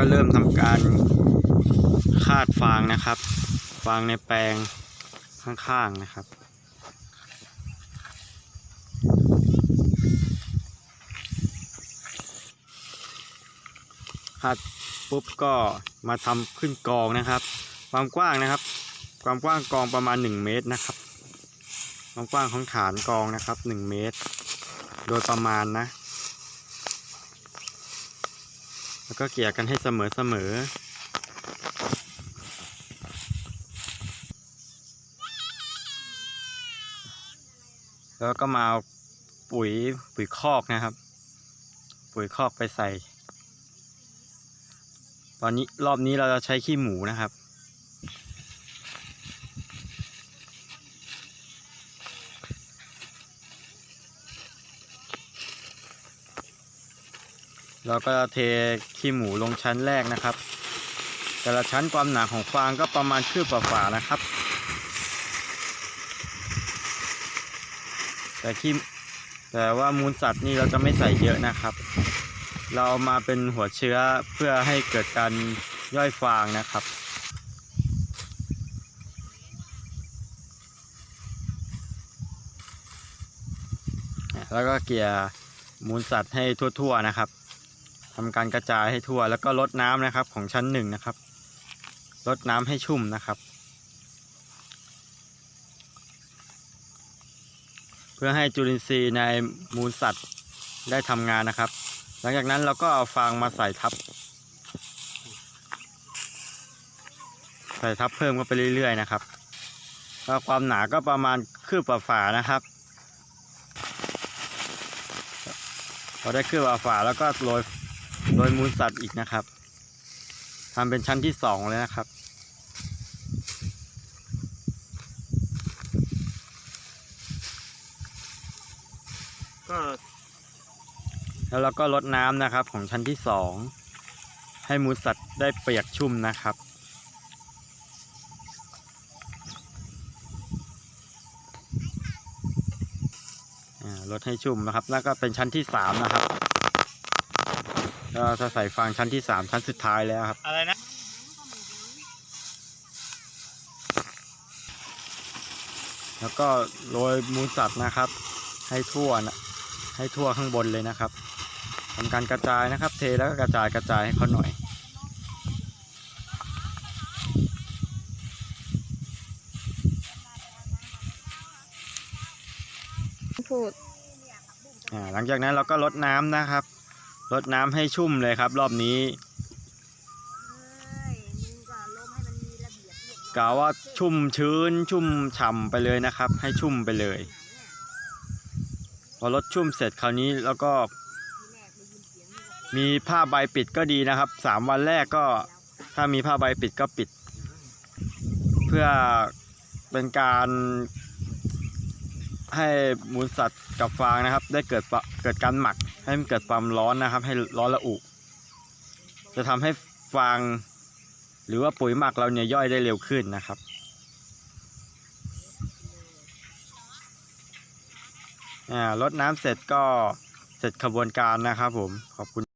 ก็เริ่มทำการคาดฟางนะครับ ฟางในแปลงข้างๆนะครับคาดปุ๊บก็มาทำขึ้นกองนะครับ ความกว้างนะครับ ความกว้างกองประมาณ 1 เมตรนะครับ ความกว้างของฐานกองนะครับ 1 เมตร โดยประมาณนะ แล้วก็เกี่ยกันให้เสมอเสมอแล้วก็มาเอาปุ๋ยปุ๋ยคอกนะครับ ปุ๋ยคอกไปใส่ ตอนนี้รอบนี้เราจะใช้ขี้หมูนะครับ เราก็เทขี้หมูลงชั้นแรกนะครับ แต่ละชั้นความหนาของฟางก็ประมาณคืบกว่าๆนะครับ แต่ขี้แต่ว่ามูลสัตว์นี่เราจะไม่ใส่เยอะนะครับ เราเอามาเป็นหัวเชื้อเพื่อให้เกิดการย่อยฟางนะครับแล้วก็เกลี่ยมูลสัตว์ให้ทั่ว ๆ นะครับ ทำการกระจายให้ทั่วแล้วก็ลดน้ำนะครับของชั้นหนึ่งนะครับลดน้ำให้ชุ่มนะครับ เพื่อให้จุลินทรีย์ในมูลสัตว์ได้ทำงานนะครับ หลังจากนั้นเราก็เอาฟางมาใส่ทับ ใส่ทับเพิ่มก็ไปเรื่อยๆนะครับความหนาก็ประมาณคืบฝานะครับพอได้คืบฝาแล้วก็โรย โรยมูลสัตว์อีกนะครับทำเป็นชั้นที่สองเลยนะครับ ก็แล้วเราก็ลดน้ำนะครับของชั้นที่สองให้มูลสัตว์ได้เปียกชุ่มนะครับอ่าลดให้ชุ่มนะครับ แล้วก็เป็นชั้นที่สามนะครับ แล้วเราจะใส่ฟางชั้นที่สามชั้นสุดท้ายแล้วครับ อะไรนะ แล้วก็โรยมูลสัตว์นะครับ ให้ทั่วนะให้ทั่วข้างบนเลยนะครับทำการกระจายนะครับ เทแล้วก็กระจายกระจายให้เขาหน่อยพูดอ่าหลังจากนั้นเราก็ลดน้ำนะครับ ลดน้ำให้ชุ่มเลยครับ รอบนี้กล่าวว่าชุ่มชื้นชุ่มฉ่ำไปเลยนะครับ ให้ชุ่มไปเลย พอลดชุ่มเสร็จคราวนี้แล้วก็ มีผ้าใบปิดก็ดีนะครับสามวันแรกก็ถ้ามีผ้าใบปิดก็ปิด เพื่อเป็นการให้มูลสัตว์กับฟางนะครับ ได้เกิดปะเกิดการหมัก ให้มันเกิดความร้อนนะครับ ให้ร้อนละอุ จะทำให้ฟางหรือว่าปุ๋ยหมักเราเนี่ยย่อยได้เร็วขึ้นนะครับรดน้ำเสร็จก็เสร็จขบวนการนะครับผมขอบคุณ